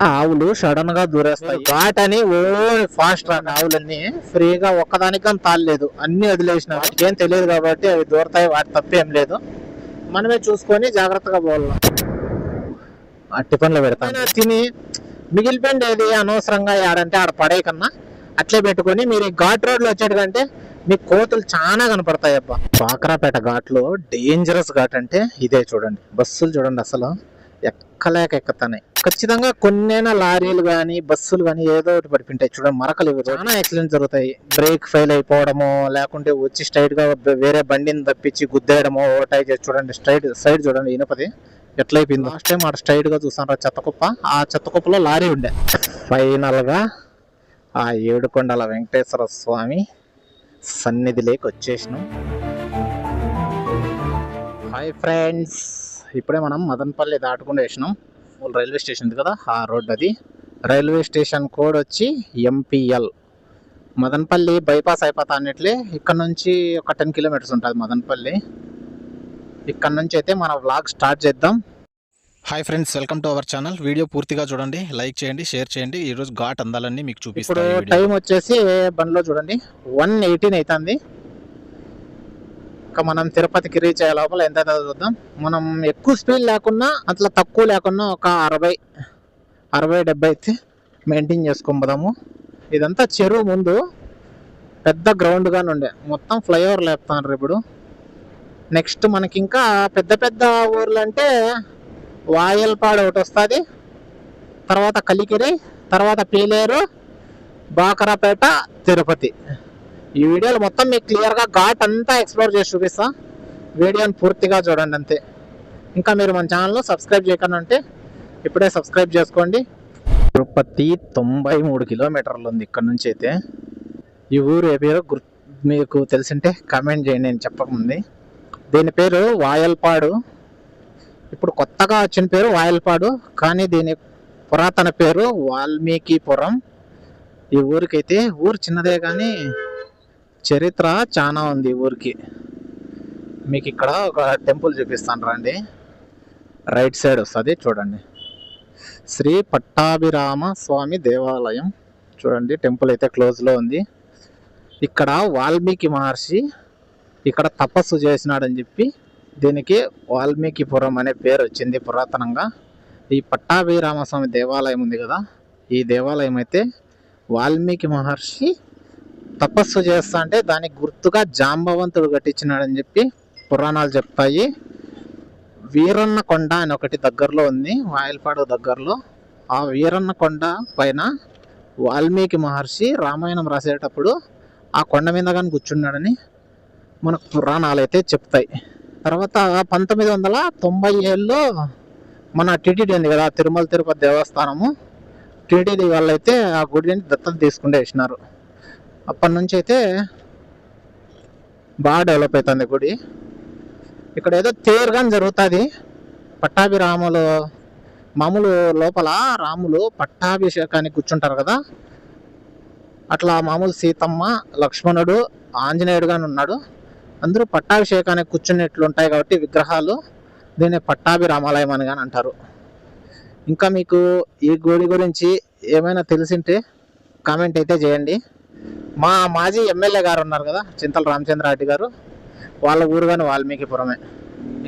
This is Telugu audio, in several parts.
ఆవులు సడన్గా దూరేస్తాయి. ఘాట్ అని ఓ ఫాస్ట్ రాని ఆవులన్నీ ఫ్రీగా ఒక్కదానికి తాళలేదు అన్ని వదిలేసిన వాటికి ఏం తెలియదు కాబట్టి అవి దూరతాయి వాటి తప్పేం లేదు. మనమే చూసుకొని జాగ్రత్తగా పోవాలి. ఆ టిఫిన్లో పెడతాను. తిని మిగిలిపోయింది అనవసరంగా ఆడంటే ఆడ పడే కన్నా అట్లే పెట్టుకొని మీరు ఈ ఘాట్ రోడ్లో వచ్చేటంటే మీకు కోతులు చాలా కనపడతాయి అబ్బా బాక్రాపేట ఘాట్లో డేంజరస్ ఘాట్ అంటే ఇదే చూడండి. బస్సులు చూడండి అసలు. ఎక్కలేక ఎక్కుతాయి ఖచ్చితంగా కొన్నైనా లారీలు కానీ బస్సులు కానీ ఏదో ఒకటి పడిపోయింటాయి. చూడండి మరకలు ఇవి. చాలా యాక్సిడెంట్ జరుగుతాయి. బ్రేక్ ఫెయిల్ అయిపోవడము లేకుంటే వచ్చి స్ట్రైట్గా వేరే బండిని తప్పించి గుద్దేయడము ఓవర్టేక్ చేసి చూడండి స్ట్రైట్ సైడ్ చూడండి ఇనపది ఎట్లయిపోయింది. లాస్ట్ టైం ఆడ స్ట్రైట్గా చూసాను చెత్త కుప్ప. ఆ చెత్త కుప్పలో లారీ ఉండే. ఫైనల్గా ఆ ఏడుకొండల వెంకటేశ్వర స్వామి సన్నిధిలోకి వచ్చేసినాం. హాయ్ ఫ్రెండ్స్ ఇప్పుడే మనం మదనపల్లి దాటుకుంటూ వేసినాం. రైల్వే స్టేషన్ ఉంది కదా ఆ రోడ్ అది. రైల్వే స్టేషన్ కోడ్ వచ్చి ఎంపీఎల్. మదనపల్లి బైపాస్ అయిపోతా అన్నట్లే ఇక్కడ నుంచి ఒక టెన్ కిలోమీటర్స్ ఉంటుంది మదనపల్లి. ఇక్కడ నుంచి అయితే మన వ్లాగ్ స్టార్ట్ చేద్దాం. Hi friends welcome to our channel video పూర్తిగా చూడండి లైక్ చేయండి షేర్ చేయండి. ఈ రోజు ఘాట్ అందాలన్నీ మీకు చూపిస్తాను. టైం వచ్చేసి బండ్లో చూడండి వన్ ఎయిటీన్ అవుతుంది. ఇంకా మనం తిరుపతికి రీచ్ అయ్యే లోపల ఎంత చూద్దాం. మనం ఎక్కువ స్పీడ్ లేకున్నా అట్లా తక్కువ లేకున్నా ఒక అరవై అరవై డెబ్బై అయితే మెయింటైన్ చేసుకొని పోదాము. ఇదంతా చెరువు ముందు పెద్ద గ్రౌండ్గానే ఉండే. మొత్తం ఫ్లైఓవర్ లేపుతున్నారు ఇప్పుడు. నెక్స్ట్ మనకి ఇంకా పెద్ద పెద్ద ఊర్లు అంటే వాయల్పాడు ఒకటి వస్తుంది. తర్వాత కలికిరి తర్వాత పీలేరు బాకరాపేట తిరుపతి. ఈ వీడియోలో మొత్తం మీకు క్లియర్గా ఘాట్ అంతా ఎక్స్ప్లోర్ చేసి చూపిస్తా. వీడియోని పూర్తిగా చూడండి అంతే. ఇంకా మీరు మన ఛానల్లో సబ్స్క్రైబ్ చేయకుండా ఉంటే ఇప్పుడే సబ్స్క్రైబ్ చేసుకోండి. తిరుపతి తొంభై మూడు కిలోమీటర్లు ఉంది ఇక్కడ నుంచి అయితే. ఈ ఊరు ఏ పేరు గుర్ మీకు తెలిసింటే కమెంట్ చేయండి నేను చెప్పకముంది. దీని పేరు వాయల్పాడు. ఇప్పుడు కొత్తగా వచ్చిన పేరు వాయల్పాడు కానీ దీని పురాతన పేరు వాల్మీకిపురం. ఈ ఊరికైతే ఊరు చిన్నదే కానీ చరిత్ర చాలా ఉంది ఊరికి. మీకు ఇక్కడ ఒక టెంపుల్ చూపిస్తాను రండి. రైట్ సైడ్ వస్తుంది చూడండి. శ్రీ పట్టాభిరామ స్వామి దేవాలయం. చూడండి టెంపుల్ అయితే క్లోజ్లో ఉంది. ఇక్కడ వాల్మీకి మహర్షి ఇక్కడ తపస్సు చేసినాడని చెప్పి దీనికి వాల్మీకిపురం అనే పేరు వచ్చింది పురాతనంగా. ఈ పట్టాభిరామస్వామి దేవాలయం ఉంది కదా ఈ దేవాలయం అయితే వాల్మీకి మహర్షి తపస్సు చేస్తా అంటే దానికి గుర్తుగా జాంబవంతుడు కట్టించినాడని చెప్పి పురాణాలు చెప్తాయి వీరన్న కొండ అని ఒకటి దగ్గరలో ఉంది వాయల్పాడు దగ్గరలో. ఆ వీరన్న కొండ పైన వాల్మీకి మహర్షి రామాయణం రాసేటప్పుడు ఆ కొండ మీద కానీ కూర్చున్నాడని మనకు పురాణాలు అయితే చెప్తాయి. తర్వాత పంతొమ్మిది వందల తొంభై ఏళ్ళలో మన టిటిడి ఉంది కదా తిరుమల తిరుపతి దేవస్థానము. టీటీడీ వాళ్ళైతే ఆ గుడిని దత్తత తీసుకుంటే వేసినారు. అప్పటి నుంచి అయితే బాగా డెవలప్ అవుతుంది గుడి. ఇక్కడ ఏదో తేరుగాని జరుగుతుంది. పట్టాభిరాములు మామూలు లోపల రాములు పట్టాభిషేకానికి కూర్చుంటారు కదా. అట్లా మామూలు సీతమ్మ లక్ష్మణుడు ఆంజనేయుడుగాని ఉన్నాడు. అందరూ పట్టాభిషేకానికి కూర్చున్నట్లు ఉంటాయి కాబట్టి విగ్రహాలు దీన్ని పట్టాభిరామాలయం అని కానీ అంటారు. ఇంకా మీకు ఈ గుడి గురించి ఏమైనా తెలిసింటే కామెంట్ అయితే చేయండి. మా మాజీ ఎమ్మెల్యే గారు ఉన్నారు కదా చింతల రామచంద్రారెడ్డి గారు. వాళ్ళ ఊరు కానీ వాల్మీకిపురమే.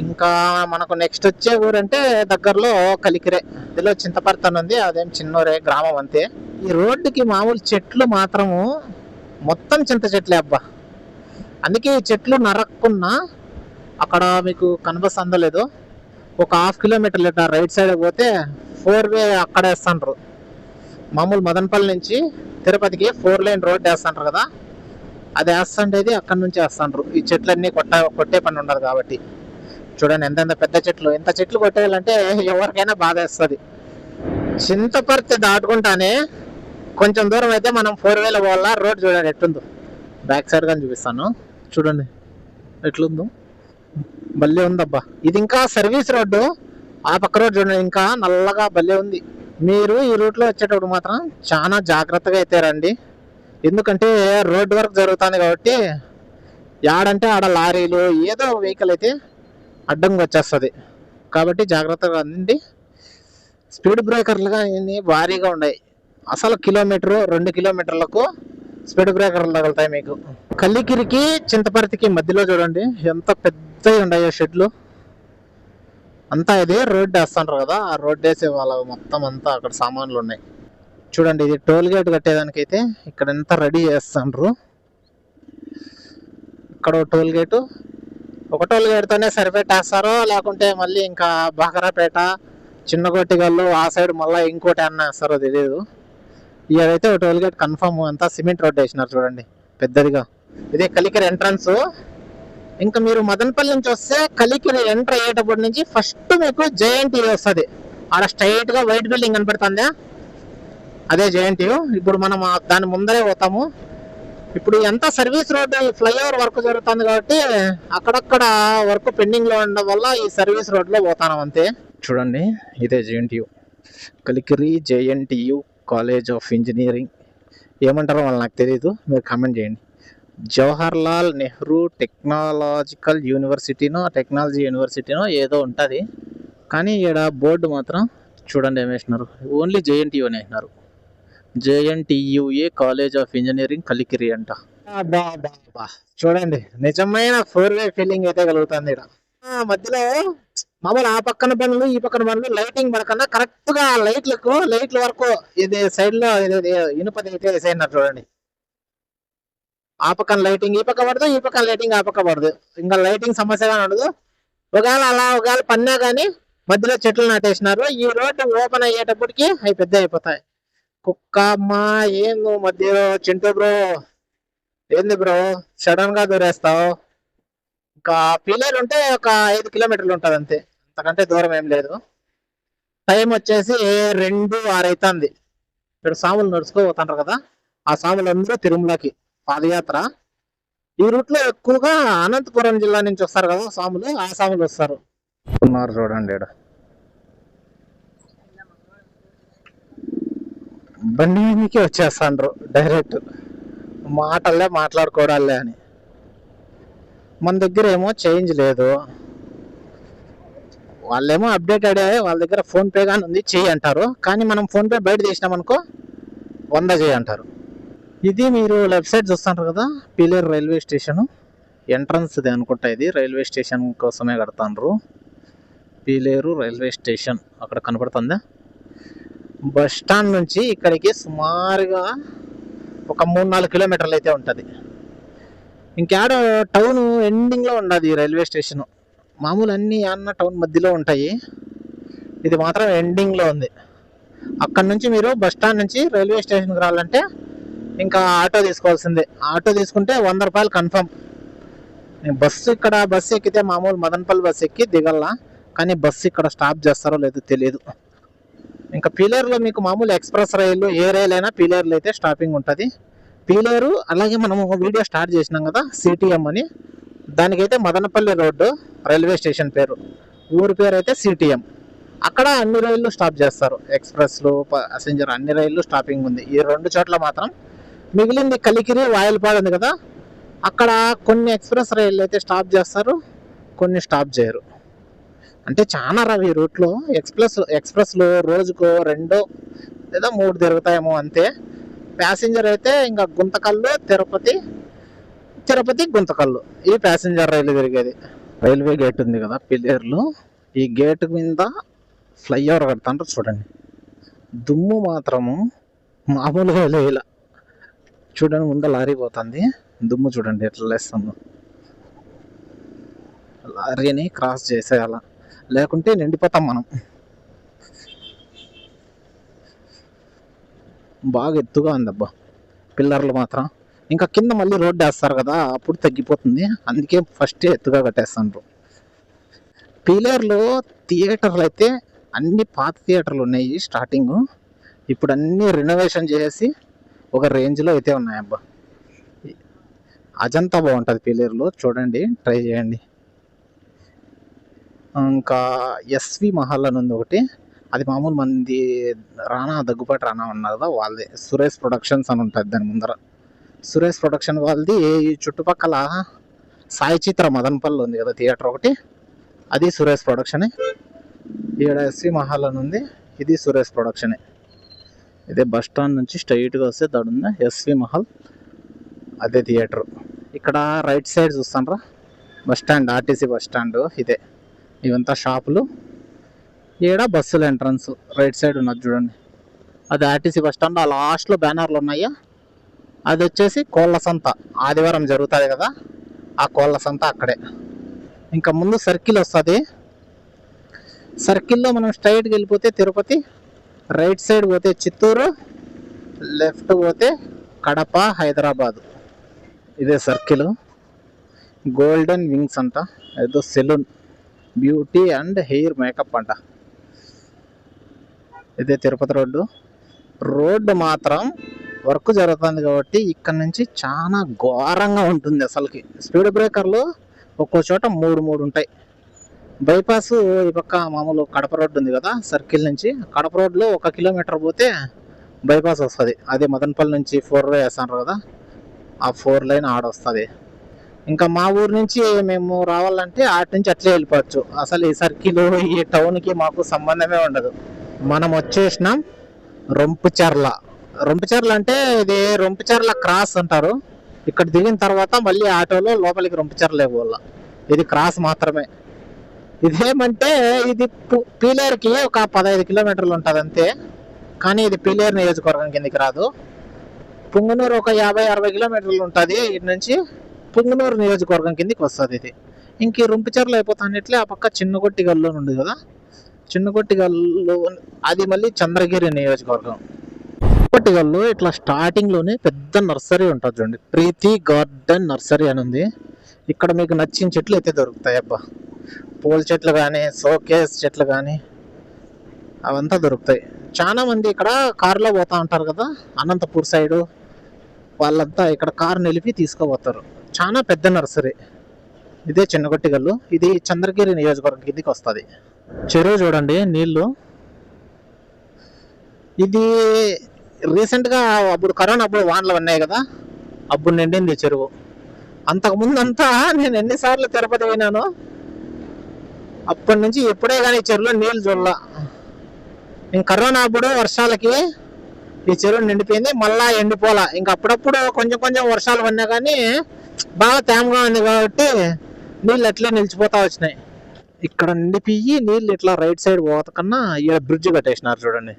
ఇంకా మనకు నెక్స్ట్ వచ్చే ఊరంటే దగ్గరలో కలికిరే. ఇదిలో చింతపర్తి ఉంది అదేం చిన్నోరే గ్రామం అంతే. ఈ రోడ్డుకి మామూలు చెట్లు మాత్రము మొత్తం చింత చెట్లే అబ్బా. అందుకే ఈ చెట్లు నరక్కున్నా అక్కడ మీకు కనిపిస్తుందో ఒక హాఫ్ కిలోమీటర్ ఇట్లా రైట్ సైడ్ పోతే ఫోర్ వే అక్కడ వేస్తుండ్రు. మామూలు మదనపల్లి నుంచి తిరుపతికి ఫోర్ లైన్ రోడ్ వేస్తుంటారు కదా. అది వేస్తుండేది అక్కడి నుంచి వేస్తుండ్రు. ఈ చెట్లన్నీ కొట్ట కొట్టే పని ఉండదు కాబట్టి. చూడండి ఎంతెంత పెద్ద చెట్లు. ఎంత చెట్లు కొట్టేయాలంటే ఎవరికైనా బాధ వేస్తుంది. చింతపర్తి దాటుకుంటానే కొంచెం దూరం అయితే మనం ఫోర్ వేల పోవాలా రోడ్ చూడండి ఎట్లుందో బ్యాక్ సైడ్ కానీ చూపిస్తాను. చూడండి. ఎట్లుందో. భలే ఉందబ్బా. ఇది ఇంకా సర్వీస్ రోడ్డు. ఆ పక్క రోడ్ చూడండి. ఇంకా నల్లగా భలే ఉంది. మీరు ఈ రూట్లో వచ్చేటప్పుడు మాత్రం చాలా జాగ్రత్తగా అయితే రండి. ఎందుకంటే రోడ్ వర్క్ జరుగుతుంది కాబట్టి యాడంటే ఆడ లారీలు ఏదో వెహికల్ అయితే అడ్డంగా వచ్చేస్తుంది. కాబట్టి జాగ్రత్తగా అండి స్పీడ్ బ్రేకర్లుగా భారీగా ఉన్నాయి. అసలు కిలోమీటరు రెండు కిలోమీటర్లకు స్పీడ్ బ్రేకర్లు తగులుతాయి మీకు. కల్లికిరికి చింతపర్తికి మధ్యలో చూడండి. ఎంత పెద్దవి ఉన్నాయో షెడ్లు. అంతా ఇది రోడ్ వేస్తుంటారు కదా ఆ రోడ్ వేసే వాళ్ళ మొత్తం అంతా అక్కడ సామాన్లు ఉన్నాయి. చూడండి ఇది టోల్ గేట్ కట్టేదానికైతే ఇక్కడ ఎంత రెడీ చేస్తుండ్రు. ఇక్కడ టోల్ గేటు. ఒక టోల్ గేట్తోనే సరిపెట్టేస్తారో లేకుంటే మళ్ళీ ఇంకా బాకరాపేట చిన్నగొట్టిగల్లు ఆ సైడ్ మళ్ళీ ఇంకోటి అన్న వేస్తారో తెలియదు ఇదైతే ఒక టోల్ గేట్ కన్ఫర్మ్ అంతా సిమెంట్ రోడ్ వేసినారు చూడండి పెద్దదిగా. ఇదే కలికర్ ఎంట్రన్స్. ఇంకా మీరు మదనపల్లి నుంచి వస్తే కలికిరి ఎంటర్ అయ్యేటప్పటి నుంచి ఫస్ట్ మీకు జేఎన్టీ వస్తుంది. ఆడ స్ట్రైట్గా వైట్ బిల్డింగ్ కనపడుతుంది? అదే జేఎన్టీ ఇప్పుడు మనం దాని ముందరే పోతాము. ఇప్పుడు ఎంత సర్వీస్ రోడ్ ఫ్లైఓవర్ వర్క్ జరుగుతుంది కాబట్టి అక్కడక్కడ వర్క్ పెండింగ్లో ఉండడం వల్ల ఈ సర్వీస్ రోడ్లో పోతాను అంతే. చూడండి ఇదే JNTU Kalikiri JNTU college of engineering ఏమంటారో వాళ్ళు నాకు తెలియదు మీరు కామెంట్ చేయండి. జవహర్ లాల్ నెహ్రూ టెక్నాలజికల్ యూనివర్సిటీనో టెక్నాలజీ యూనివర్సిటీనో ఏదో ఉంటుంది. కానీ ఇక్కడ బోర్డు మాత్రం చూడండి ఏమేసినారు ఓన్లీ జేఎన్టీయు అని వేసినారు JNTUA college of engineering Kalikiri అంట. చూడండి నిజమైన ఫోర్ వే ఫీలింగ్ అయితే కలుగుతుంది ఇక్కడ ఆ, మధ్యలో మామూలు ఆ పక్కన పనులు ఈ పక్కన పనులు లైటింగ్ పడకుండా కరెక్ట్గా లైట్లకు లైట్ల వరకు ఇది సైడ్లో ఇనుపది అయితే వేసేయన్నారు చూడండి. ఆ పక్కన లైటింగ్ ఈ పక్క పడదు ఈ పక్కన లైటింగ్ ఆ పక్క పడదు. ఇంకా లైటింగ్ సమస్యగా ఉండదు. ఒకవేళ అలా ఒకవేళ పన్నా కానీ మధ్యలో చెట్లు నాటేసినారు ఈ రోడ్డు ఓపెన్ అయ్యేటప్పటికి అవి పెద్ద అయిపోతాయి. కుక్క అమ్మా ఏం నువ్వు మధ్యలో చింటూ బ్రో ఏంది బ్రో సడన్గా దూరేస్తావు. ఇంకా పిల్లలు ఉంటే ఒక ఐదు కిలోమీటర్లు ఉంటుంది అంతే. అంతకంటే దూరం ఏం లేదు. టైం వచ్చేసి రెండు ఆరు అవుతుంది ఇక్కడ సాములు నడుచుకోపోతుంటారు కదా ఆ సాములు అందరూ తిరుమలకి. పాదయాత్ర. ఈ రూట్లో ఎక్కువగా అనంతపురం జిల్లా నుంచి వస్తారు కదా స్వాములు ఆ స్వాములు వస్తారు. ఉన్నారు చూడండి ఈడ. బండి మీదకి వచ్చేస్తాండ్రు డైరెక్ట్. మాటల్లే మాట్లాడుకోవడాలే అని. మన దగ్గర ఏమో చేంజ్ లేదు. వాళ్ళేమో అప్డేట్ అయ్యాయి వాళ్ళ దగ్గర ఫోన్పే కానీ ఉంది చేయి అంటారు. కానీ మనం ఫోన్పే బయట చేసినామనుకో వంద చేయి అంటారు. ఇది మీరు లెఫ్ట్ సైడ్ చూస్తారు కదా పీలేరు రైల్వే స్టేషన్. ఎంట్రన్స్ ఇది అనుకుంటా ఇది. రైల్వే స్టేషన్ కోసమే కడతాండ్రు. పీలేరు రైల్వే స్టేషన్ అక్కడ కనపడుతుందా? బస్ స్టాండ్ నుంచి ఇక్కడికి సుమారుగా ఒక మూడు నాలుగు కిలోమీటర్లు అయితే ఉంటుంది. ఇంకేడ టౌన్ ఎండింగ్లో ఉండదు రైల్వే స్టేషన్. మామూలు అన్ని అన్న టౌన్ మధ్యలో ఉంటాయి. ఇది మాత్రం ఎండింగ్లో ఉంది. అక్కడ నుంచి మీరు బస్ స్టాండ్ నుంచి రైల్వే స్టేషన్కి రావాలంటే ఇంకా ఆటో తీసుకోవాల్సిందే. ఆటో తీసుకుంటే వంద రూపాయలు కన్ఫర్మ్ బస్సు ఇక్కడ బస్సు ఎక్కితే మామూలు మదనపల్లి బస్సు ఎక్కి దిగల్లా కానీ బస్సు ఇక్కడ స్టాప్ చేస్తారో లేదో తెలియదు. ఇంకా పీలేరులో మీకు మామూలు ఎక్స్ప్రెస్ రైలు ఏ రైలు అయినా పీలేరులో అయితే స్టాపింగ్ ఉంటుంది. పీలేరు అలాగే మనం ఒక వీడియో స్టార్ట్ చేసినాం కదా సిటీఎం అని. దానికైతే మదనపల్లి రోడ్డు రైల్వే స్టేషన్ పేరు. ఊరి పేరు అయితే సిటీఎం అక్కడ అన్ని రైళ్ళు స్టాప్ చేస్తారు. ఎక్స్ప్రెస్లు ప్యాసింజర్ అన్ని రైళ్ళు స్టాపింగ్ ఉంది. ఈ రెండు చోట్ల మాత్రం మిగిలింది కలికిరి వాయలపాడు ఉంది కదా. అక్కడ కొన్ని ఎక్స్ప్రెస్ రైళ్ళు అయితే స్టాప్ చేస్తారు కొన్ని స్టాప్ చేయరు. అంటే చాలా రవి ఈ రూట్లో. ఎక్స్ప్రెస్ ఎక్స్ప్రెస్లు రోజుకు రెండో లేదా మూడు తిరుగుతాయేమో అంతే. ప్యాసింజర్ అయితే ఇంకా గుంతకల్లు తిరుపతి తిరుపతి గుంతకల్లు. ఈ ప్యాసింజర్ రైలు తిరిగేది. రైల్వే గేట్ ఉంది కదా పిల్లేర్లు. ఈ గేట్ మీద ఫ్లైఓవర్ కడతాంటారు చూడండి. దుమ్ము మాత్రము మామూలుగా ఇలా చూడండి ముందు లారీ పోతుంది. దుమ్ము చూడండి ఎట్లా లేస్తుందో. లారీని క్రాస్ చేసేయాల. లేకుంటే నిండిపోతాం మనం. బాగా ఎత్తుగా ఉందబ్బా. పిల్లర్లు మాత్రం. ఇంకా కింద మళ్ళీ రోడ్డు వేస్తారు కదా అప్పుడు తగ్గిపోతుంది. అందుకే ఫస్ట్ ఎత్తుగా కట్టేస్తాండ్రు. పిల్లర్లు థియేటర్లు అయితే అన్ని పాత థియేటర్లు ఉన్నాయి స్టార్టింగ్ ఇప్పుడు అన్నీ రెనోవేషన్ చేసి ఒక రేంజ్లో అయితే ఉన్నాయి అబ్బా అజంతా బాగుంటుంది పీలేరులో. చూడండి ట్రై చేయండి. ఇంకా ఎస్వి మహల్ అని ఉంది ఒకటి. అది మామూలు మంది రానా దగ్గుపాటి రానా ఉన్నారు కదా వాళ్ళది సురేష్ ప్రొడక్షన్స్ అని ఉంటుంది దాని ముందర. సురేష్ ప్రొడక్షన్ వాళ్ళది చుట్టుపక్కల సాయి చిత్ర మదన్పల్లి ఉంది కదా థియేటర్ ఒకటి. అది సురేష్ ప్రొడక్షనే. ఈడ ఎస్వి మహల్ అని ఉంది. ఇది సురేష్ ప్రొడక్షనే. ఇదే బస్ స్టాండ్ నుంచి స్ట్రైట్గా వస్తే దాడుందా ఎస్వి మహల్ అదే థియేటర్. ఇక్కడ right side చూస్తానరా bus stand RTC bus stand ఇదే. ఇవంతా షాపులు. ఈడ బస్సుల ఎంట్రన్స్ రైట్ సైడ్ ఉన్నది చూడండి. అది ఆర్టీసీ బస్ స్టాండ్ ఆ లాస్ట్లో బ్యానర్లు ఉన్నాయా? అది వచ్చేసి కోళ్ళ సంత. ఆదివారం జరుగుతుంది కదా ఆ కోళ్ళ సంత అక్కడే. ఇంకా ముందు సర్కిల్ వస్తుంది. సర్కిల్లో మనం స్ట్రైట్కి వెళ్ళిపోతే తిరుపతి రైట్ సైడ్ పోతే చిత్తూరు లెఫ్ట్ పోతే కడప హైదరాబాద్. ఇదే సర్కిల్. గోల్డెన్ వింగ్స్ అంట. ఏదో salon. Beauty and hair makeup అంట. ఇదే తిరుపతి రోడ్డు. రోడ్డు మాత్రం వర్క్ జరుగుతుంది కాబట్టి ఇక్కడ నుంచి చాలా ఘోరంగా ఉంటుంది అసలుకి. స్పీడ్ బ్రేకర్లు ఒక్కో చోట మూడు మూడు ఉంటాయి. బైపాస్ ఈ పక్క మామూలు కడప రోడ్డు ఉంది కదా సర్కిల్ నుంచి. కడప రోడ్లో ఒక కిలోమీటర్ పోతే బైపాస్ వస్తుంది. అదే మదనపల్లి నుంచి ఫోర్ వే వేస్తాను కదా ఆ ఫోర్ లైన్ ఆడ వస్తుంది. ఇంకా మా ఊరు నుంచి మేము రావాలంటే ఆటి నుంచి అట్లే వెళ్ళిపోవచ్చు. అసలు ఈ సర్కిల్ ఈ టౌన్కి మాకు సంబంధమే ఉండదు. మనం వచ్చేసినాం రొంపుచర్ల. రొంపుచర్ల అంటే ఇది రొంపుచర్ల క్రాస్ అంటారు. ఇక్కడ దిగిన తర్వాత మళ్ళీ ఆటోలో లోపలికి రొంపుచర్లే పోవాల. ఇది క్రాస్ మాత్రమే. ఇదేమంటే ఇది పు- పీలేరుకి ఒక పదహైదు కిలోమీటర్లు ఉంటుంది అంతే. కానీ ఇది పీలేరు నియోజకవర్గం కిందకి రాదు. పుంగనూరు ఒక యాభై అరవై కిలోమీటర్లు ఉంటుంది ఇటు నుంచి పుంగనూరు నియోజకవర్గం కిందకి వస్తుంది ఇది. ఇంక రుంపిచర్లు అయిపోతానట్లే ఆ పక్క చిన్నగొట్టి గల్లు ఉంది కదా. చిన్నగొట్టి గల్లు అది మళ్ళీ చంద్రగిరి నియోజకవర్గం. చిన్నగొట్టి గల్లు ఇట్లా స్టార్టింగ్లోనే పెద్ద నర్సరీ ఉంటుంది చూడండి. ప్రీతి గార్డెన్ నర్సరీ అని ఉంది. ఇక్కడ మీకు నచ్చిన చెట్లు అయితే దొరుకుతాయి అబ్బా. పూల చెట్లు కానీ సోకేస్ చెట్లు కానీ అవంతా దొరుకుతాయి. చాలా మంది ఇక్కడ కారులో పోతా ఉంటారు కదా అనంతపూర్ సైడు. వాళ్ళంతా ఇక్కడ కారు నిలిపి తీసుకుపోతారు. చాలా పెద్ద నర్సరీ. ఇదే చిన్నగొట్టిగల్లు. ఇది చంద్రగిరి నియోజకవర్గం కిందికి వస్తుంది. చెరువు చూడండి నీళ్ళు ఇది రీసెంట్గా అప్పుడు కరోనా అప్పుడు వానలు ఉన్నాయి కదా అప్పుడు నిండింది చెరువు. అంతకుముందు అంతా నేను ఎన్నిసార్లు తిరుపతి పోయినాను అప్పటి నుంచి ఎప్పుడే కానీ చెరువులో నీళ్ళు చూడాల ఇంక కరోనా అప్పుడు వర్షాలకి ఈ చెరువు నిండిపోయింది మళ్ళా ఎండిపోలా. ఇంక అప్పుడప్పుడు కొంచెం కొంచెం వర్షాలు పడినా కానీ బాగా తేమగా ఉంది కాబట్టి నీళ్ళు అట్లే నిలిచిపోతా వచ్చినాయి. ఇక్కడ నిండిపోయి నీళ్ళు ఇట్లా రైట్ సైడ్ పోత కన్నా ఇక్కడ బ్రిడ్జ్ కట్టేసినారు చూడండి.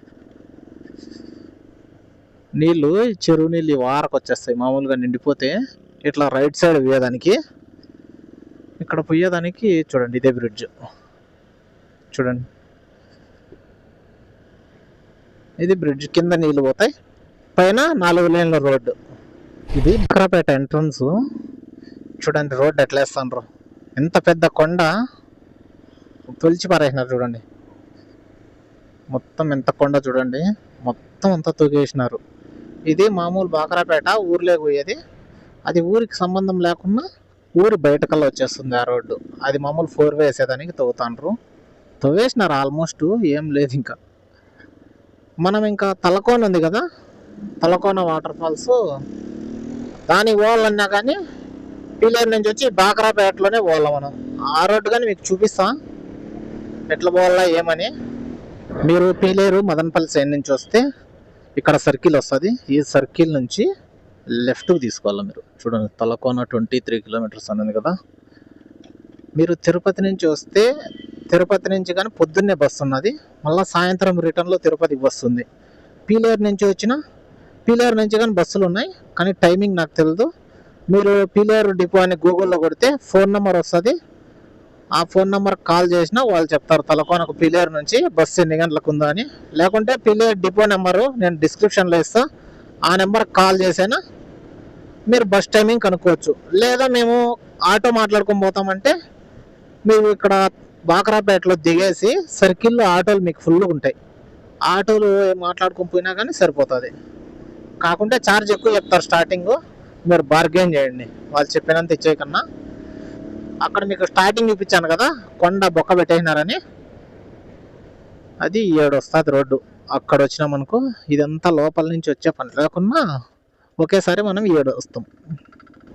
నీళ్ళు చెరువు నీళ్ళు వారకు వచ్చేస్తాయి మామూలుగా నిండిపోతే. ఇట్లా రైట్ సైడ్ పోయేదానికి ఇక్కడ పోయేదానికి చూడండి ఇదే బ్రిడ్జ్ చూడండి. ఇది బ్రిడ్జ్ కింద నీళ్ళు పోతాయి పైన నాలుగు లేన్ల రోడ్డు. ఇది బక్రాపేట ఎంట్రన్స్ చూడండి రోడ్డు ఎట్లా వేస్తాను ఎంత పెద్ద కొండ. తొలిచి పారేసినారు చూడండి. మొత్తం ఎంత కొండ చూడండి. మొత్తం అంతా తూగేసినారు. ఇది మామూలు బాకరాపేట ఊర్లోకి పోయేది. అది ఊరికి సంబంధం లేకుండా ఊరి బయటకల్లా వచ్చేస్తుంది ఆ రోడ్డు. అది మామూలు ఫోర్ వే వేసేదానికి తవ్వుతాండ్రు. తవ్వేసినారు ఆల్మోస్ట్ ఏం లేదు ఇంకా. మనం ఇంకా తలకోన ఉంది కదా తలకోన వాటర్ ఫాల్స్ దాని పోవాలన్నా కానీ పిల్లర్ నుంచి వచ్చి బాకరాపేటలోనే పోవాలి మనం. ఆ రోడ్డు కానీ మీకు చూపిస్తా. ఎట్లా పోవాలా ఏమని. మీరు పీలేరు మదనపల్లి సైడ్ నుంచి వస్తే ఇక్కడ సర్కిల్ వస్తుంది. ఈ సర్కిల్ నుంచి లెఫ్ట్ తీసుకోవాలి మీరు? చూడండి తలకోన ట్వంటీ త్రీ కిలోమీటర్స్ అనేది కదా. మీరు తిరుపతి నుంచి వస్తే తిరుపతి నుంచి కానీ పొద్దున్నే బస్సు ఉన్నది. మళ్ళీ సాయంత్రం రిటర్న్లో తిరుపతికి బస్సు ఉంది. పీలేరు నుంచి వచ్చిన పీలేరు నుంచి కానీ బస్సులు ఉన్నాయి కానీ టైమింగ్ నాకు తెలియదు మీరు పీలేరు డిపో అని గూగుల్లో కొడితే ఫోన్ నెంబర్ వస్తుంది. ఆ ఫోన్ నెంబర్ కాల్ చేసినా వాళ్ళు చెప్తారు తలకోనకు పీలేరు నుంచి బస్సు ఎన్ని గంటలకు ఉందని అని. లేకుంటే పీలేరు డిపో నెంబరు నేను డిస్క్రిప్షన్లో ఇస్తాను ఆ నెంబర్ కాల్ చేసైనా మీరు బస్ టైమింగ్ కనుక్కోవచ్చు. లేదా మేము ఆటో మాట్లాడుకొని పోతామంటే మీరు ఇక్కడ బాకరాపేటలో దిగేసి సర్కిల్లో ఆటోలు మీకు ఫుల్ ఉంటాయి. ఆటోలు మాట్లాడుకొని పోయినా కానీ సరిపోతుంది. కాకుంటే ఛార్జ్ ఎక్కువ చెప్తారు స్టార్టింగ్ మీరు బార్గెన్ చేయండి. వాళ్ళు చెప్పినంత ఇచ్చేయకన్నా. అక్కడ మీకు స్టార్టింగ్ చూపించాను కదా కొండ బొక్క పెట్టేసినారని. అది ఏడు వస్తుంది రోడ్డు. అక్కడ వచ్చినామనుకో ఇదంతా లోపల నుంచి వచ్చే పని లేకున్నా ఒకేసారి మనం ఏడు వస్తాం.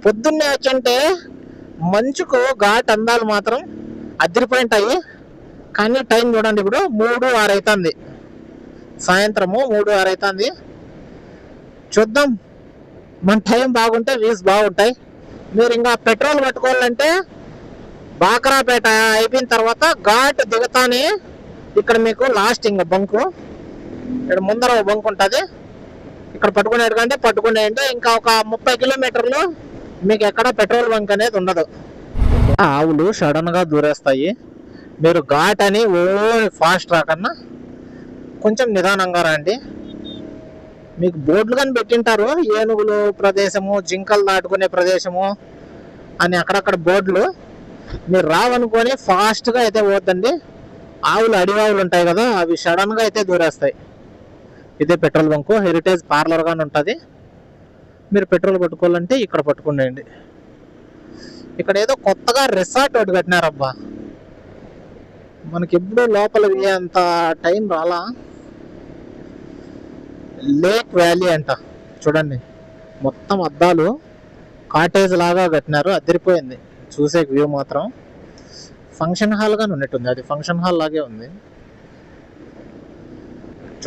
పొద్దున్నే వచ్చంటే మంచుకు ఘాట్ అందాలు మాత్రం అదిరిపోయింటాయి. కానీ టైం చూడండి ఇప్పుడు మూడు ఆరు అవుతుంది సాయంత్రము మూడు ఆరు అవుతుంది చూద్దాం. మన టైం బాగుంటే వ్యూస్ బాగుంటాయి. మీరు ఇంకా పెట్రోల్ పట్టుకోవాలంటే బాకరాపేట అయిపోయిన తర్వాత ఘాట్ దిగుతానే ఇక్కడ మీకు లాస్ట్ ఇంకా బంకు. ఇక్కడ ముందర బంక్ ఉంటుంది. ఇక్కడ పట్టుకునేది కంటే అంటే ఇంకా ఒక ముప్పై కిలోమీటర్లు మీకు ఎక్కడ పెట్రోల్ బంక్ అనేది ఉండదు. ఆవులు సడన్గా దూరేస్తాయి. మీరు ఘాట్ అని ఓ ఫాస్ట్ రాకన్నా కొంచెం నిదానంగా రండి. మీకు బోర్డులు కానీ పెట్టింటారు. ఏనుగులు ప్రదేశము జింకలు దాటుకునే ప్రదేశము అని అక్కడక్కడ బోర్డులు మీరు రావనుకొని ఫాస్ట్గా అయితే పోద్దండి. ఆవులు అడివావులు ఉంటాయి కదా అవి సడన్గా అయితే దూరేస్తాయి. ఇదే పెట్రోల్ బంకు. హెరిటేజ్ పార్లర్గానే ఉంటుంది. మీరు పెట్రోల్ పట్టుకోవాలంటే ఇక్కడ పట్టుకునేయండి ఇక్కడ ఏదో కొత్తగా రిసార్ట్ ఒకటి కట్టినారబ్బా. మనకి ఎప్పుడు లోపల అంత టైం రాలా? లేక్ వ్యాలీ అంట. చూడండి. మొత్తం అద్దాలు కాటేజ్ లాగా కట్టినారు. అదిరిపోయింది. చూసే వ్యూ మాత్రం. ఫంక్షన్ హాల్గానే ఉన్నట్టుంది. అది ఫంక్షన్ హాల్ లాగే ఉంది.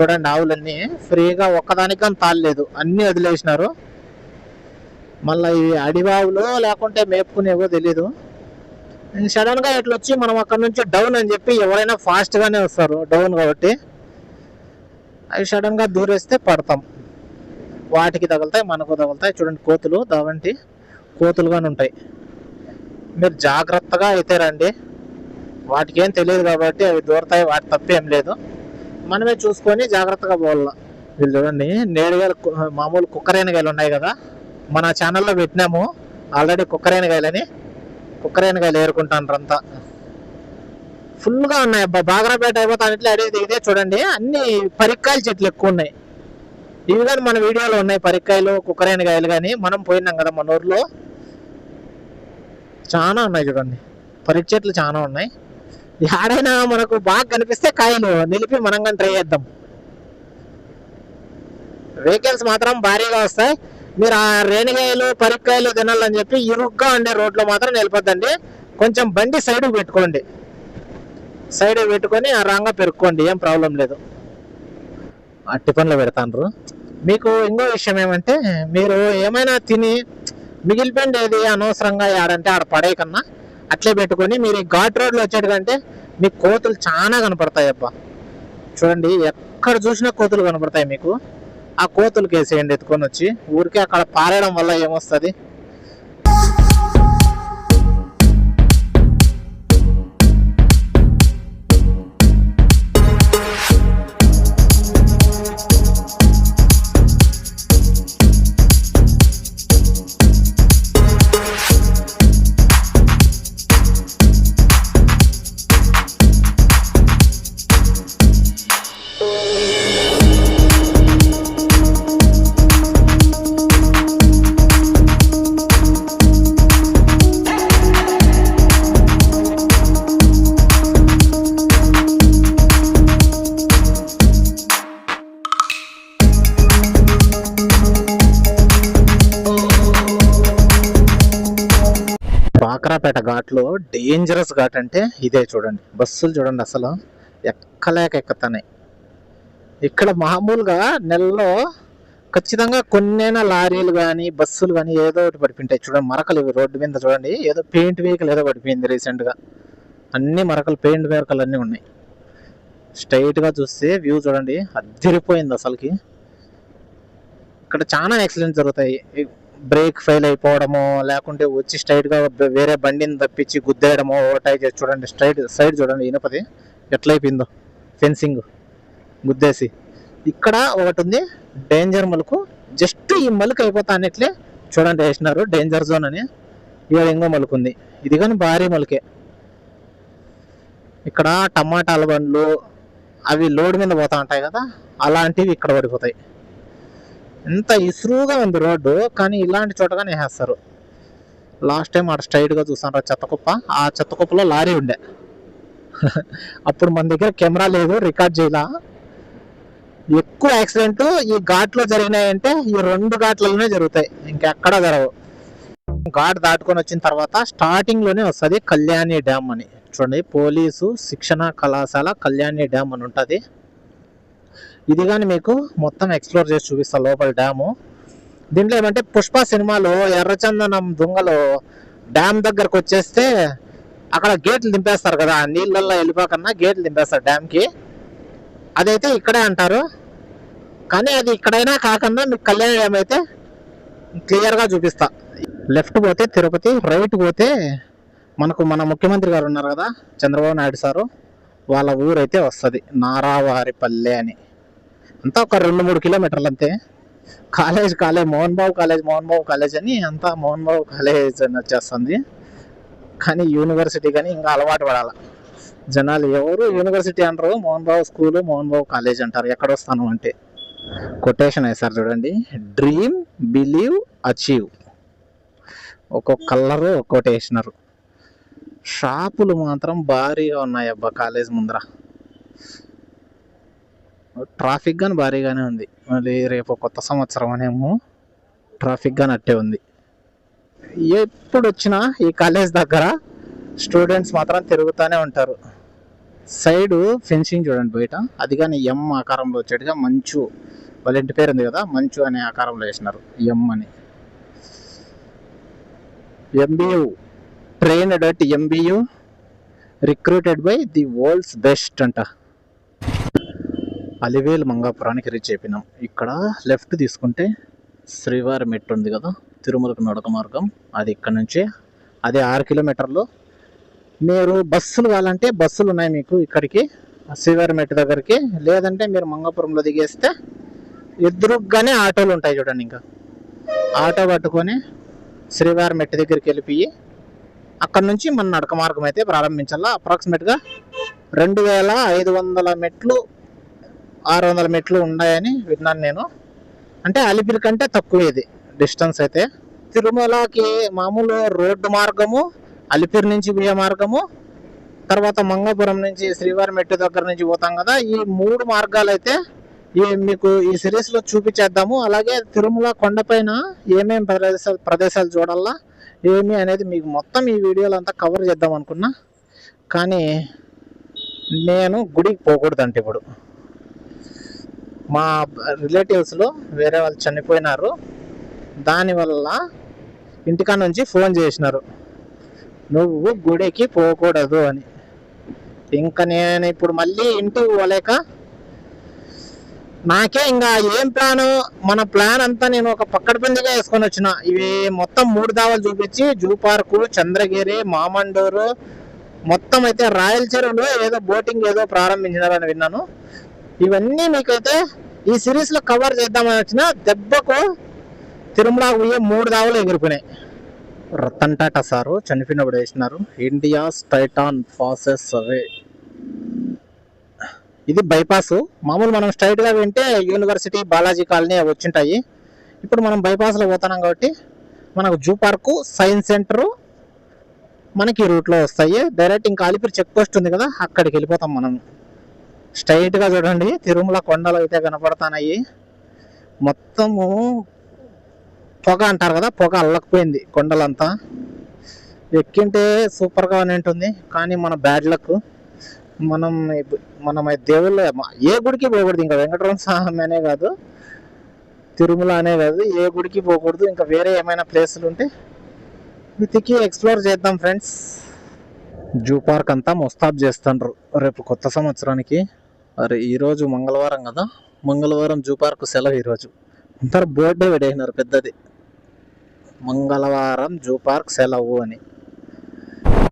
చూడండి ఆవులన్నీ ఫ్రీగా ఒక్కదానికని తాళలేదు. అన్ని వదిలేసినారు. మళ్ళీ ఇవి అడివావులు లేకుంటే మేపుకునేవో తెలీదు. సడన్గా ఇట్లా వచ్చి మనం అక్కడ నుంచి డౌన్ అని చెప్పి ఎవరైనా ఫాస్ట్గానే వస్తారు. డౌన్ కాబట్టి. అవి సడన్గా దూరేస్తే పడతాం. వాటికి తగులుతాయి మనకు తగులుతాయి. చూడండి కోతులు దావంటి కోతులుగానే ఉంటాయి. మీరు జాగ్రత్తగా అయితే రండి. వాటికి ఏం తెలియదు కాబట్టి అవి దూరతాయి వాటి తప్పేం లేదు. మనమే చూసుకొని జాగ్రత్తగా పోవాల వీళ్ళు చూడండి నేడుగాయలు కు- మామూలు కుక్కరేనగాయలు ఉన్నాయి కదా మన ఛానల్లో పెట్టినాము ఆల్రెడీ కుక్కరేనగాయలని కుక్కరేనగాయలు ఏరుకుంటాను అంతా ఫుల్గా ఉన్నాయి అబ్బా బాగరాపేట అయిపోతాను ఇట్లా అడిగి దిగితే చూడండి అన్ని పరిక్కాయల చెట్లు ఎక్కువ ఉన్నాయి. ఇవి కానీ మన వీడియోలో ఉన్నాయి పరిక్కాయలు కుక్కరేనగాయలు కానీ మనం పోయినాం కదా మన ఊర్లో. చాలా ఉన్నాయి చూడండి పరికి చెట్లు చాలా ఉన్నాయి. ఎక్కడైనా మనకు బాగా కనిపిస్తే కాయను నిలిపి మనం కానీ ట్రై చేద్దాం. వెహికల్స్ మాత్రం భారీగా వస్తాయి. మీరు ఆ రేణిగాయలు పరిక్కాయలు తినాలని చెప్పి ఇరుగ్గా ఉండే రోడ్లో మాత్రం నిలపొద్దండి కొంచెం బండి సైడ్ పెట్టుకోండి. సైడ్ పెట్టుకొని ఆ రాంగా పెరుక్కోండి. ఏం ప్రాబ్లం లేదు. ఆ టిఫిన్లో పెడతాండ్రు. మీకు ఇంకో విషయం ఏమంటే మీరు ఏమైనా తిని మిగిలిపోయిండేది అనవసరంగా ఆడంటే ఆడ పడే కన్నా అట్లే పెట్టుకొని మీరు ఈ ఘాట్ రోడ్లో వచ్చేటంటే మీకు కోతులు చాలా కనపడతాయి అబ్బా. చూడండి ఎక్కడ చూసినా కోతులు కనపడతాయి మీకు. ఆ కోతులకి వేసేయండి ఎత్తుకొని వచ్చి ఊరికే అక్కడ పారేయడం వల్ల ఏమొస్తుంది? డేంజరస్ ఘాట్ అంటే ఇదే చూడండి. బస్సులు చూడండి అసలు. ఎక్కలేక ఎక్కుతాయి ఇక్కడ మామూలుగా నెలలో ఖచ్చితంగా కొన్నైనా లారీలు కానీ బస్సులు కానీ ఏదో ఒకటి పడిపోయింటాయి. చూడండి మరకలు ఇవి రోడ్డు మీద చూడండి. ఏదో పెయింట్ వెహికల్ ఏదో పడిపోయింది రీసెంట్గా. అన్ని మరకలు పెయింట్ వెహికల్ అన్నీ ఉన్నాయి. స్ట్రైట్గా చూస్తే వ్యూ చూడండి. అద్దరిపోయింది అసలుకి. ఇక్కడ చాలా యాక్సిడెంట్ జరుగుతాయి. బ్రేక్ ఫెయిల్ అయిపోవడము లేకుంటే వచ్చి స్ట్రైట్గా వేరే బండిని తప్పించి గుద్దేయడము ఓవర్టేక్ చేసి చూడండి స్ట్రైట్ సైడ్ చూడండి ఇనపది. ఎట్లయిపోయిందో? ఫెన్సింగ్ గుద్దేసి. ఇక్కడ ఒకటి ఉంది డేంజర్ మలుకు జస్ట్ ఈ మలుకు అయిపోతా అన్నట్లే చూడండి వేసినారు డేంజర్ జోన్ అని. ఇక్కడ ఇంకో మలుకు ఉంది. ఇది కానీ భారీ మలుకే ఇక్కడ టమాటాల బండ్లు అవి లోడ్ మీద పోతా ఉంటాయి కదా అలాంటివి ఇక్కడ పడిపోతాయి. ఎంత ఇసురుగా ఉంది రోడ్డు కానీ ఇలాంటి చోటగానే వేసేస్తారు. లాస్ట్ టైం ఆడ స్ట్రైట్గా చూసాను చెత్త కుప్ప ఆ చెత్త కుప్పలో లారీ ఉండే. అప్పుడు మన దగ్గర కెమెరా లేదు రికార్డ్ చేయాల. ఎక్కువ యాక్సిడెంట్ ఈ ఘాట్లో జరిగినాయంటే ఈ రెండు ఘాట్లలోనే జరుగుతాయి. ఇంకెక్కడ జరగవు. ఘాట్ దాటుకొని వచ్చిన తర్వాత స్టార్టింగ్లోనే వస్తుంది కళ్యాణి డ్యామ్ అని. చూడండి పోలీసు శిక్షణ కళాశాల కళ్యాణి డ్యామ్ అని ఉంటుంది. ఇది కానీ మీకు మొత్తం ఎక్స్ప్లోర్ చేసి చూపిస్తా లోపల డ్యాము దీంట్లో ఏమంటే పుష్ప సినిమాలో ఎర్రచందనం దుంగలో డ్యామ్ దగ్గరకు వచ్చేస్తే అక్కడ గేట్లు దింపేస్తారు కదా నీళ్ళల్లో వెళ్ళిపోకన్నా గేట్లు దింపేస్తారు డ్యామ్కి అదైతే ఇక్కడే అంటారు. కానీ అది ఇక్కడైనా కాకుండా మీకు కళ్యాణ డ్యామ్ అయితే క్లియర్గా చూపిస్తా. లెఫ్ట్ పోతే తిరుపతి రైట్ పోతే మనకు మన ముఖ్యమంత్రి గారు ఉన్నారు కదా చంద్రబాబు నాయుడు సారు. వాళ్ళ ఊరైతే వస్తుంది నారావారిపల్లె అని. అంతా ఒక రెండు మూడు కిలోమీటర్లు అంతే. College college Mohan Babu college Mohan Babu college అని అంతా మోహన్ బాబు కాలేజ్ అని వచ్చేస్తుంది. కానీ యూనివర్సిటీ కానీ ఇంకా అలవాటు పడాలి. జనాలు ఎవరు యూనివర్సిటీ అంటారు మోహన్ బాబు స్కూలు మోహన్ బాబు కాలేజ్ అంటారు. ఎక్కడ వస్తాను అంటే. కొటేషన్ వేశారు చూడండి. డ్రీమ్ బిలీవ్ అచీవ్ ఒక్కొక్క కలరు ఒక్కోటి వేసినారు షాపులు మాత్రం భారీగా ఉన్నాయి అబ్బా కాలేజ్ ముందర. ట్రాఫిక్ కానీ భారీగానే ఉంది. మళ్ళీ రేపు కొత్త సంవత్సరం అనేమో ట్రాఫిక్ కానీ అట్టే ఉంది. ఎప్పుడు వచ్చినా ఈ కాలేజ్ దగ్గర స్టూడెంట్స్ మాత్రం తిరుగుతూనే ఉంటారు. సైడ్ ఫెన్సింగ్ చూడండి బయట. అది కానీ ఎం ఆకారంలో వచ్చేట్టుగా మంచు. వాళ్ళ ఇంటి పేరు ఉంది కదా మంచు అనే ఆకారంలో వేసినారు. ఎం అని. MBU. Train at MBU. Recruited by the world's best అంట. అలివేల్ మంగాపురానికి రీచ్ అయిపోయినాం. ఇక్కడ లెఫ్ట్ తీసుకుంటే శ్రీవారి మెట్టు ఉంది కదా తిరుమలకు నడక మార్గం. అది ఇక్కడ నుంచే అది ఆరు కిలోమీటర్లు. మీరు బస్సులు కావాలంటే బస్సులు ఉన్నాయి మీకు ఇక్కడికి శ్రీవారి మెట్టు దగ్గరికి. లేదంటే మీరు మంగాపురంలో దిగేస్తే ఎదురుగానే ఆటోలు ఉంటాయి చూడండి ఇంకా. ఆటో పట్టుకొని శ్రీవారి మెట్టు దగ్గరికి వెళ్ళిపోయి అక్కడ నుంచి మన నడక మార్గం అయితే ప్రారంభించాలా. అప్రాక్సిమేట్గా రెండు వేల ఐదు వందల మెట్లు ఆరు వందల మెట్లు ఉన్నాయని విన్నాను నేను. అంటే అలిపిరి కంటే తక్కువ ఇది డిస్టెన్స్ అయితే. తిరుమలకి మామూలు రోడ్డు మార్గము అలిపిరి నుంచి పోయే మార్గము తర్వాత మంగపురం నుంచి శ్రీవారి మెట్టు దగ్గర నుంచి పోతాం కదా. ఈ మూడు మార్గాలు అయితే ఈ మీకు ఈ సిరీస్లో చూపించేద్దాము. అలాగే తిరుమల కొండపైన ఏమేమి ప్రదేశాలు ప్రదేశాలు చూడాలా ఏమి అనేది మీకు మొత్తం ఈ వీడియోలు అంతా కవర్ చేద్దాం అనుకున్నా. కానీ నేను గుడికి పోకూడదంటే ఇప్పుడు. మా రిలేటివ్స్లో వేరే వాళ్ళు చనిపోయినారు. దానివల్ల ఇంటికాడ నుంచి ఫోన్ చేసినారు. నువ్వు గుడికి పోకూడదు అని. ఇంకా నేను ఇప్పుడు మళ్ళీ ఇంటికి పోలేక నాకే ఇంకా ఏం ప్లాన్? మన ప్లాన్ అంతా నేను ఒక పక్కడ బందిగా వేసుకొని వచ్చిన. ఇవి మొత్తం మూడు దావలు చూపించి జూ పార్కు చంద్రగిరి మామండూరు మొత్తం అయితే రాయల్ చెరువులో ఏదో బోటింగ్ ఏదో ప్రారంభించినారని విన్నాను. ఇవన్నీ మీకైతే ఈ సిరీస్లో కవర్ చేద్దామని వచ్చిన దెబ్బకు తిరుమల పోయే మూడు దావులు ఎగిరిపోయినాయి రతన్ టాటా సారు చనిపోయినప్పుడు వేసినారు. ఇండియాస్ టైటాన్ ఫాసెస్ అవే ఇది బైపాస్ మామూలు మనం స్ట్రైట్గా వింటే యూనివర్సిటీ బాలాజీ కాలనీ వచ్చింటాయి. ఇప్పుడు మనం బైపాస్లో పోతున్నాం కాబట్టి మనకు జూ పార్కు సైన్స్ సెంటరు మనకి ఈ రూట్లో వస్తాయి. డైరెక్ట్ ఇంకా అలిపిరి చెక్ పోస్ట్ ఉంది కదా అక్కడికి వెళ్ళిపోతాం మనం. స్ట్రైట్గా చూడండి తిరుమల కొండలు అయితే కనపడుతున్నాయి మొత్తము పొగ అంటారు కదా పొగ అల్లకపోయింది కొండలంతా. ఎక్కింటే సూపర్గా ఉంటుంది కానీ మన బ్యాడ్ లక్. మనం మనం దేవుళ్ళ ఏ గుడికి పోకూడదు ఇంకా వెంకటరమణ స్వామి అనే కాదు తిరుమల అనే కాదు ఏ గుడికి పోకూడదు ఇంకా వేరే ఏమైనా ప్లేసులు ఉంటే వెతికి ఎక్స్ప్లోర్ చేద్దాం ఫ్రెండ్స్. జూ పార్క్ అంతా ముస్తాబ్ చేస్తుండ్రు రేపు కొత్త సంవత్సరానికి. అరే ఈరోజు మంగళవారం కదా? మంగళవారం జూ పార్క్ సెలవు ఈరోజు అందరు బోర్డే పెట్టేసినారు పెద్దది. మంగళవారం జూ పార్క్ సెలవు అని.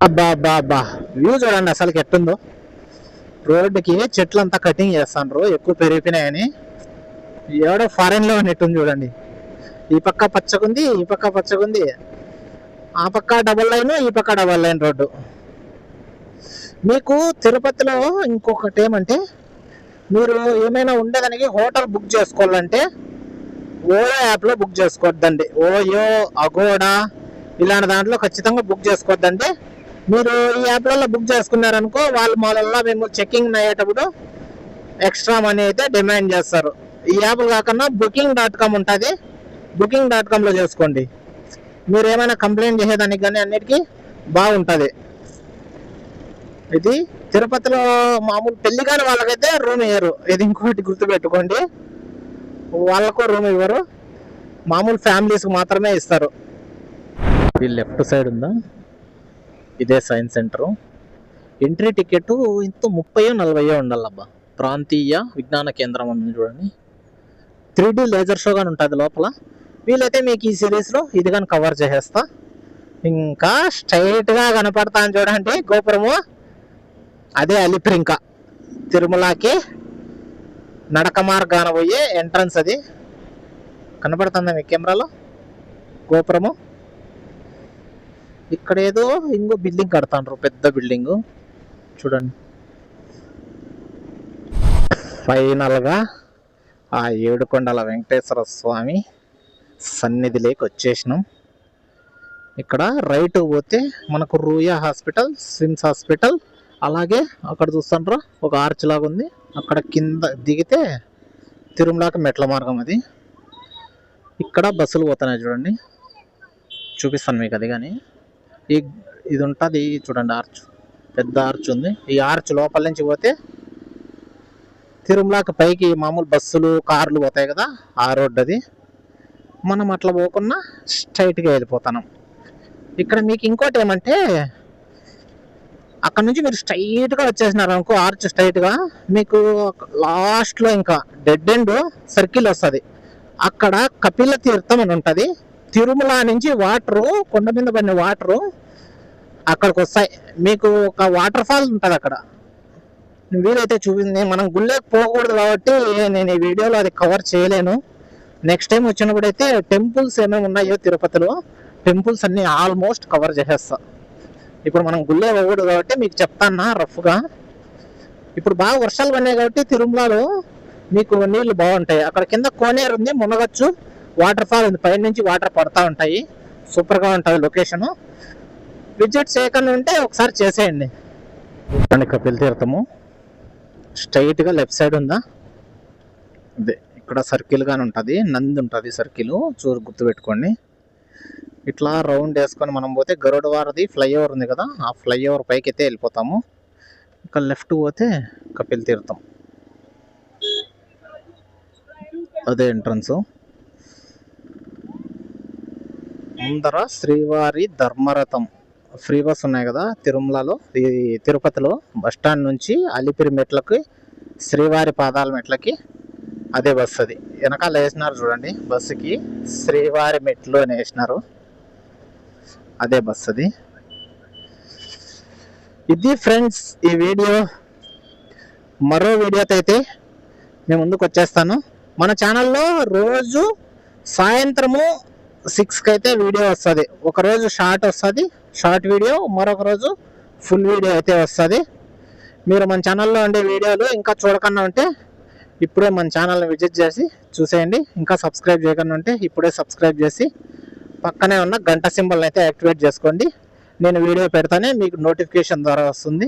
అబ్బా అబ్బా అబ్బా. వ్యూ చూడండి అసలుకి ఎట్టుందో. రోడ్డుకి చెట్లంతా కటింగ్ చేస్తాండ్రు ఎక్కువ పెరిగిపోయినాయని. ఎవడో ఫారెన్లో ఉన్నట్టుంది చూడండి. ఈ పక్క పచ్చగుంది ఈ పక్క పచ్చగుంది. ఆ పక్క డబల్ లైన్ ఈ పక్క డబల్ లైన్ రోడ్డు. మీకు తిరుపతిలో ఇంకొకటి ఏమంటే మీరు ఏమైనా ఉండేదానికి హోటల్ బుక్ చేసుకోవాలంటే ఓలా యాప్లో బుక్ చేసుకోవద్దండి. ఓయో అగోడా ఇలాంటి దాంట్లో ఖచ్చితంగా బుక్ చేసుకోవద్దండి. మీరు ఈ యాప్లలో బుక్ చేసుకున్నారనుకో వాళ్ళు మాలల్లో మేము చెక్కింగ్ అయ్యేటప్పుడు ఎక్స్ట్రా మనీ అయితే డిమాండ్ చేస్తారు. ఈ యాప్ కాకుండా బుకింగ్ డాట్ కామ్ ఉంటుంది. బుకింగ్ డాట్ కామ్లో చేసుకోండి. మీరు ఏమైనా కంప్లైంట్ చేసేదానికి కానీ అన్నిటికీ బాగుంటుంది. ఇది తిరుపతిలో మామూలు పెళ్ళి కాని వాళ్ళకైతే రూమ్ ఇవ్వరు ఇది ఇంకోటి గుర్తు పెట్టుకోండి వాళ్ళకు రూమ్ ఇవ్వరు. మామూలు ఫ్యామిలీస్కి మాత్రమే ఇస్తారు. ఈ లెఫ్ట్ సైడ్ ఉందా? ఇదే సైన్స్ సెంటర్. ఎంట్రీ టికెట్ ఇంత ముప్పయో నలభయో ఉండాలబ్బా. ప్రాంతీయ విజ్ఞాన కేంద్రం ఉంది చూడండి. త్రీ డీ లేజర్ షో కానీ ఉంటుంది లోపల. వీలైతే మీకు ఈ సిరీస్లో ఇది కానీ కవర్ చేసేస్తా. ఇంకా స్ట్రైట్గా అని చూడండి గోపురము. అదే అలిప్రింక తిరుమలకి నడక మార్గాన పోయే ఎంట్రన్స్ అది. కనపడుతుందా మీ కెమెరాలో? గోపురము. ఇక్కడ ఏదో ఇంకో బిల్డింగ్ కడతాండ్రు పెద్ద బిల్డింగ్. చూడండి. ఫైనల్గా ఆ ఏడుకొండల వెంకటేశ్వర స్వామి సన్నిధి లేక వచ్చేసినాం. ఇక్కడ రైట్ పోతే మనకు రూయా హాస్పిటల్ స్విమ్స్ హాస్పిటల్ అలాగే అక్కడ చూస్తాంట్రా ఒక ఆర్చ్ లాగా ఉంది. అక్కడ కింద దిగితే తిరుమలకి మెట్ల మార్గం అది. ఇక్కడ బస్సులు పోతున్నాయి చూడండి. చూపిస్తాను మీకు అది కానీ. ఈ ఇది ఉంటుంది చూడండి ఆర్చ్ పెద్ద ఆర్చ్ ఉంది. ఈ ఆర్చ్ లోపల నుంచి పోతే తిరుమలకి పైకి మామూలు బస్సులు కార్లు పోతాయి కదా ఆ రోడ్డు అది. మనం అట్లా పోకుండా స్ట్రైట్గా వెళ్ళిపోతాం ఇక్కడ మీకు ఇంకోటి ఏమంటే అక్కడ నుంచి మీరు స్ట్రైట్గా వచ్చేసినారు అనుకో ఆర్చ్ స్ట్రైట్గా మీకు లాస్ట్లో ఇంకా డెడ్ ఎండ్ సర్కిల్ వస్తుంది. అక్కడ కపిల తీర్థం అని ఉంటుంది. తిరుమల నుంచి వాటరు కొండ మీద పడిన వాటరు అక్కడికి వస్తాయి. మీకు ఒక వాటర్ ఫాల్ ఉంటుంది అక్కడ. వీలైతే చూపింది మనం గుళ్ళకి పోకూడదు కాబట్టి నేను ఈ వీడియోలో అది కవర్ చేయలేను. నెక్స్ట్ టైం వచ్చినప్పుడు అయితే టెంపుల్స్ ఏమేమి ఉన్నాయో తిరుపతిలో టెంపుల్స్ అన్నీ ఆల్మోస్ట్ కవర్ చేసేస్తాను ఇప్పుడు మనం గుళ్ళే పోకూడదు కాబట్టి మీకు చెప్తానా రఫ్గా. ఇప్పుడు బాగా వర్షాలు పడినాయి కాబట్టి తిరుమలలో మీకు నీళ్ళు బాగుంటాయి. అక్కడ కింద కోనేరు ఉంది మునగచ్చు వాటర్ ఫాల్ ఉంది. పైన నుంచి వాటర్ పడతా ఉంటాయి. సూపర్గా ఉంటుంది లొకేషను. విజిట్ చేయకుండా ఉంటే ఒకసారి చేసేయండి. చూడండి కపిల్ తీర్థము. స్ట్రైట్గా లెఫ్ట్ సైడ్ ఉందా? అదే ఇక్కడ సర్కిల్ ఉంటుంది. నంది ఉంటుంది సర్కిల్. చూసి గుర్తుపెట్టుకోండి ఇట్లా రౌండ్ వేసుకొని మనం పోతే గరుడవారది ఫ్లైఓవర్ ఉంది కదా ఆ ఫ్లైఓవర్ పైకి అయితే వెళ్ళిపోతాము. ఇక లెఫ్ట్ పోతే కపిల్ తీర్థం. అదే ఎంట్రన్స్. ముందర శ్రీవారి ధర్మరథం. ఫ్రీ బస్ ఉన్నాయి కదా తిరుమలలో ఈ తిరుపతిలో బస్ స్టాండ్ నుంచి అలిపిరి మెట్లకి శ్రీవారి పాదాల మెట్లకి అదే బస్ అది. వెనకాల వేసినారు చూడండి బస్సుకి శ్రీవారి మెట్లు అని వేసినారు. అదే బస్ అది. ఇది ఫ్రెండ్స్ ఈ వీడియో. మరో వీడియోతో అయితే మేము ముందుకు వచ్చేస్తాను. మన ఛానల్లో రోజు సాయంత్రము సిక్స్కి అయితే వీడియో వస్తుంది. ఒక రోజు షార్ట్ వస్తుంది షార్ట్ వీడియో మరొక రోజు ఫుల్ వీడియో అయితే వస్తుంది. మీరు మన ఛానల్లో ఉండే వీడియోలు ఇంకా చూడకుండా ఉంటే ఇప్పుడే మన ఛానల్ని విజిట్ చేసి చూసేయండి. ఇంకా సబ్స్క్రైబ్ చేయకుండా ఉంటే ఇప్పుడే సబ్స్క్రైబ్ చేసి పక్కనే ఉన్న గంట సింబల్ని అయితే యాక్టివేట్ చేసుకోండి. నేను వీడియో పెడతానే మీకు నోటిఫికేషన్ ద్వారా వస్తుంది.